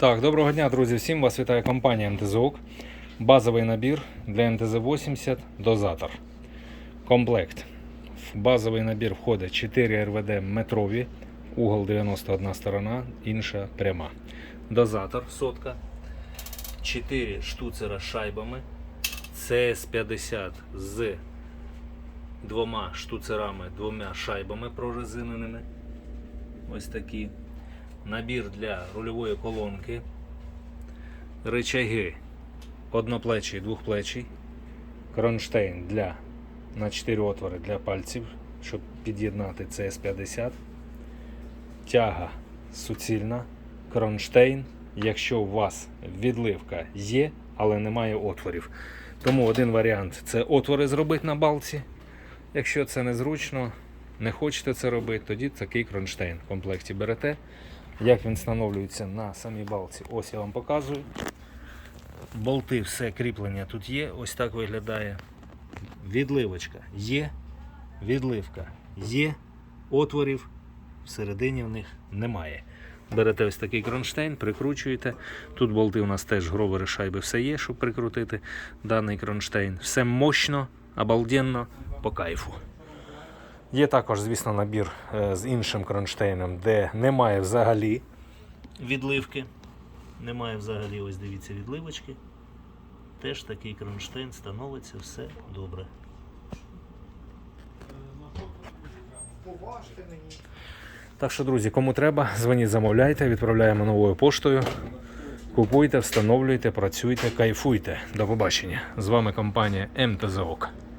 Так, доброго дня, друзі. Всім вас вітає компанія МТЗОК. Базовий набір для МТЗ-80 дозатор. Комплект. В базовий набір входить 4 РВД метрові, угол 91 сторона, інша пряма. Дозатор сотка. 4 штуцера з шайбами. CS50 з двома штуцерами, двома шайбами прорезиненими. Ось такі набір для рульової колонки, рычаги одноплечий, двохплечий, кронштейн для на 4 отвори для пальців, щоб під'єднати CS50, тяга суцільна, кронштейн, якщо у вас відливка є, але немає отворів. Тому один варіант це отвори зробити на балці. Якщо це незручно, не хочете це робити, тоді такий кронштейн в комплекті берете. Як він встановлюється на самій балці, ось я вам показую. Болти, все кріплення тут є, ось так виглядає. Відливочка є, відливка є, отворів всередині в них немає. Берете ось такий кронштейн, прикручуєте. Тут болти у нас теж гровери шайби, все є, щоб прикрутити даний кронштейн. Все мощно, обалденно, по кайфу. Є також, звісно, набір е, з іншим кронштейном, де немає взагалі відливки. Немає взагалі, ось дивіться, відливочки. Теж такий кронштейн становиться, все добре. Так що, друзі, кому треба, дзвоніть, замовляйте, відправляємо новою поштою. Купуйте, встановлюйте, працюйте, кайфуйте. До побачення. З вами компанія МТЗОК.